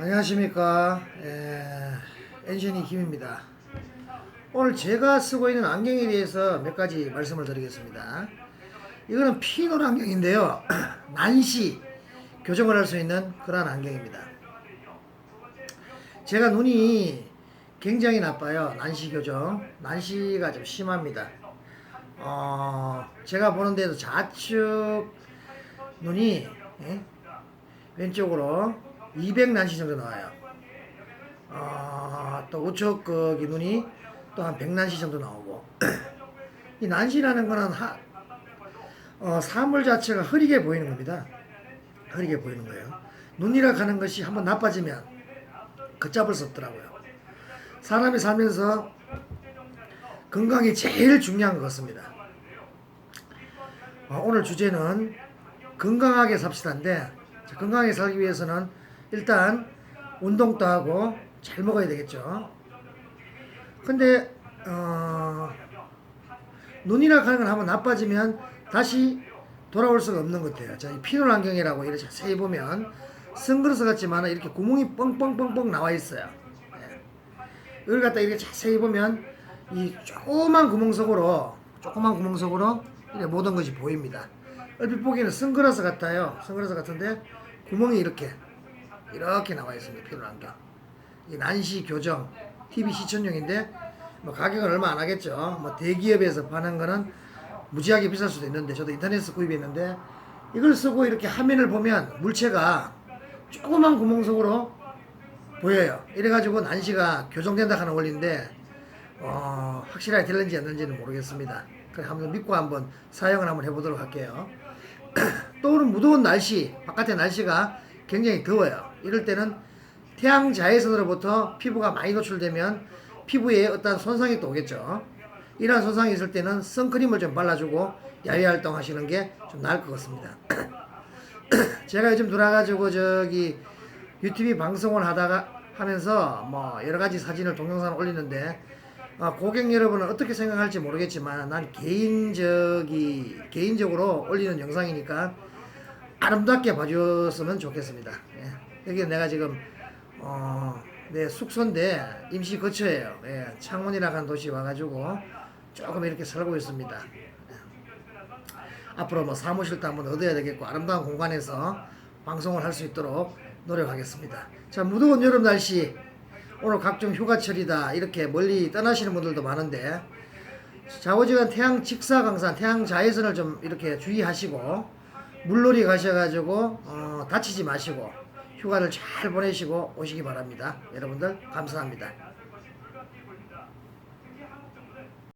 안녕하십니까. 에, 엔션이 김입니다. 오늘 제가 쓰고 있는 안경에 대해서 몇 가지 말씀을 드리겠습니다. 이거는 피놀 안경인데요. 난시 교정을 할 수 있는 그러한 안경입니다. 제가 눈이 굉장히 나빠요. 난시 교정. 난시가 좀 심합니다. 어, 제가 보는 데도 좌측 눈이 예? 왼쪽으로 200 난시 정도 나와요. 어, 또 우측 거기 눈이 또 한 100 난시 정도 나오고 이 난시라는 거는 하, 어, 사물 자체가 흐리게 보이는 겁니다. 흐리게 보이는 거예요. 눈이라 하는 것이 한번 나빠지면 걷잡을 수 없더라고요. 사람이 살면서 건강이 제일 중요한 것 같습니다. 어, 오늘 주제는 건강하게 삽시다인데 자, 건강하게 살기 위해서는 일단 운동도 하고 잘 먹어야 되겠죠. 근데 어, 눈이라 하는 건 한번 나빠지면 다시 돌아올 수가 없는 것 같아요. 자, 이 피놀 안경이라고 이렇게 자세히 보면 선글라스 같지만 이렇게 구멍이 뻥뻥뻥뻥 나와 있어요. 예. 이걸 갖다 이렇게 자세히 보면 이 조그만 구멍 속으로 조그만 구멍 속으로 모든 것이 보입니다. 얼핏 보기에는 선글라스 같아요. 선글라스 같은데 구멍이 이렇게 이렇게 나와 있습니다. 피놀 안경. 이 난시 교정 TV 시천용인데 뭐 가격은 얼마 안 하겠죠. 뭐 대기업에서 파는 거는 무지하게 비쌀 수도 있는데 저도 인터넷에서 구입했는데 이걸 쓰고 이렇게 화면을 보면 물체가 조그만 구멍 속으로 보여요. 이래가지고 난시가 교정된다 하는 원리인데 어, 확실하게 될는지 안 될는지는 모르겠습니다. 그래 한번 믿고 한번 사용을 한번 해보도록 할게요. 또 오늘 무더운 날씨, 바깥의 날씨가 굉장히 더워요. 이럴 때는 태양 자외선으로부터 피부가 많이 노출되면 피부에 어떤 손상이 또 오겠죠. 이러한 손상이 있을 때는 선크림을 좀 발라주고 야외 활동 하시는 게 좀 나을 것 같습니다. 제가 요즘 돌아가지고 저기 유튜브 방송을 하다가 하면서 뭐 여러 가지 사진을 동영상을 올리는데 아, 고객 여러분은 어떻게 생각할지 모르겠지만 난 개인적이 개인적으로 올리는 영상이니까 아름답게 봐줬으면 좋겠습니다. 예. 여기 내가 지금 어, 내 숙소인데 임시 거처예요. 예. 창원이라는 도시 와가지고 조금 이렇게 살고 있습니다. 앞으로 뭐 사무실도 한번 얻어야 되겠고 아름다운 공간에서 방송을 할 수 있도록 노력하겠습니다. 자 무더운 여름 날씨 오늘 각종 휴가철이다 이렇게 멀리 떠나시는 분들도 많은데 좌우지간 태양 직사 강산 태양 자외선을 좀 이렇게 주의하시고 물놀이 가셔가지고 어, 다치지 마시고 휴가를 잘 보내시고 오시기 바랍니다. 여러분들 감사합니다.